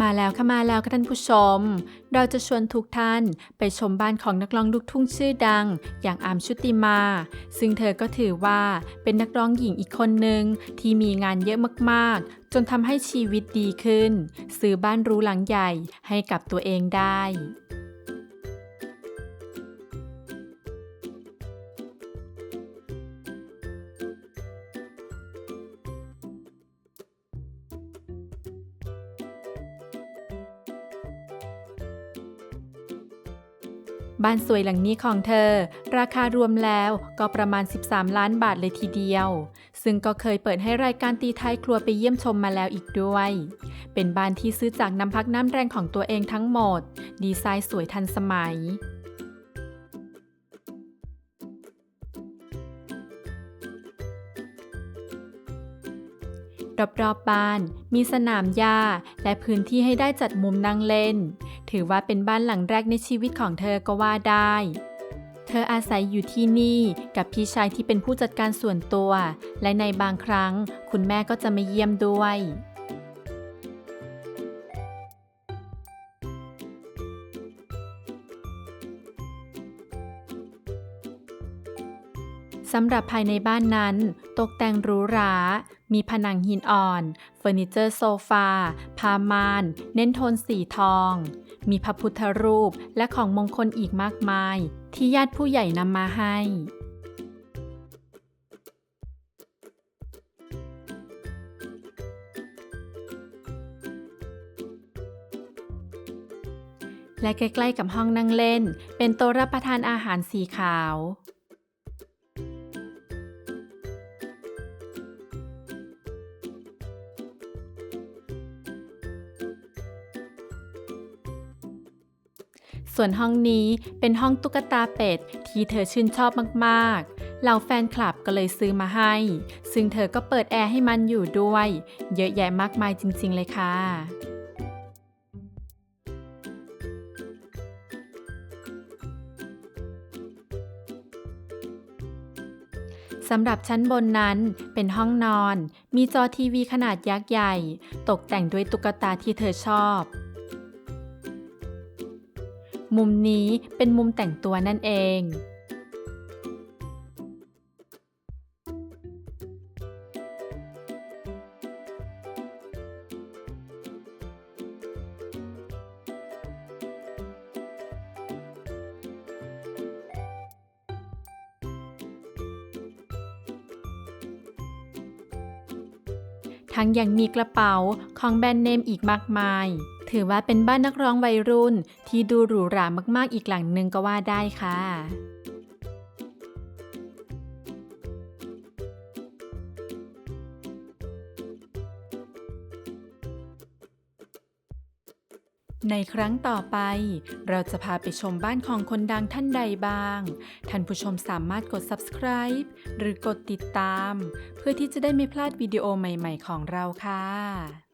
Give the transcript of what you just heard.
มาแล้วค่ะมาแล้วค่ะท่านผู้ชม เราจะชวนทุกท่านไปชมบ้านของนักร้องลูกทุ่งชื่อดัง อย่างอามชุติมา ซึ่งเธอก็ถือว่าเป็นนักร้องหญิงอีกคนหนึ่งที่มีงานเยอะมากๆ จนทำให้ชีวิตดีขึ้น ซื้อบ้านรูหลังใหญ่ให้กับตัวเองได้ บ้านสวยหลังนี้ของเธอ ราคารวมแล้วก็ประมาณ 13 ล้านบาทเลยทีเดียว ซึ่งก็เคยเปิดให้รายการตีท้ายครัวไปเยี่ยมชมมาแล้วอีกด้วย เป็นบ้านที่ซื้อจากน้ำพักน้ำแรงของตัวเองทั้งหมด ดีไซน์สวยทันสมัย รอบๆบบ้าน มีสนามหญ้าและพื้นที่ให้ได้จัดมุมนั่งเล่น ถือว่าเป็นบ้านหลังแรกในชีวิตของเธอก็ว่าได้ เธออาศัยอยู่ที่นี่กับพี่ชายที่เป็นผู้จัดการส่วนตัว และในบางครั้ง คุณแม่ก็จะมาเยี่ยมด้วยสำหรับภายในบ้านนั้น ตกแต่งหรูหรา มีผนังหินอ่อน เฟอร์นิเจอร์โซฟาผ้ามาน เน้นโทนสีทอง มีพระพุทธรูปและของมงคลอีกมากมาย ที่ญาติผู้ใหญ่นำมาให้ และใกล้ๆกับห้องนั่งเล่น เป็นโต๊ะรับประทานอาหารสีขาว ส่วนห้องนี้เป็นห้องตุ๊กตาเป็ดที่เธอชื่นชอบมากๆ เหล่าแฟนคลับก็เลยซื้อมาให้ ซึ่งเธอก็เปิดแอร์ให้มันอยู่ด้วย เยอะแยะมากมายจริงๆเลยค่ะสำหรับชั้นบนนั้นเป็นห้องนอน มีจอทีวีขนาดยักษ์ใหญ่ ตกแต่งด้วยตุ๊กตาที่เธอชอบ มุมนี้เป็นมุมแต่งตัวนั่นเองทั้งยังมีกระเป๋าของแบรนด์เนมอีกมากมาย ถือว่าเป็นบ้านนักร้องวัยรุ่น ที่ดูหรูหรามากๆอีกหลังหนึ่งก็ว่าได้ค่ะในครั้งต่อไป เราจะพาไปชมบ้านของคนดังท่านใดบ้าง ท่านผู้ชมสามารถกด subscribe หรือกดติดตาม เพื่อที่จะได้ไม่พลาดวิดีโอใหม่ ๆ ของเราค่ะ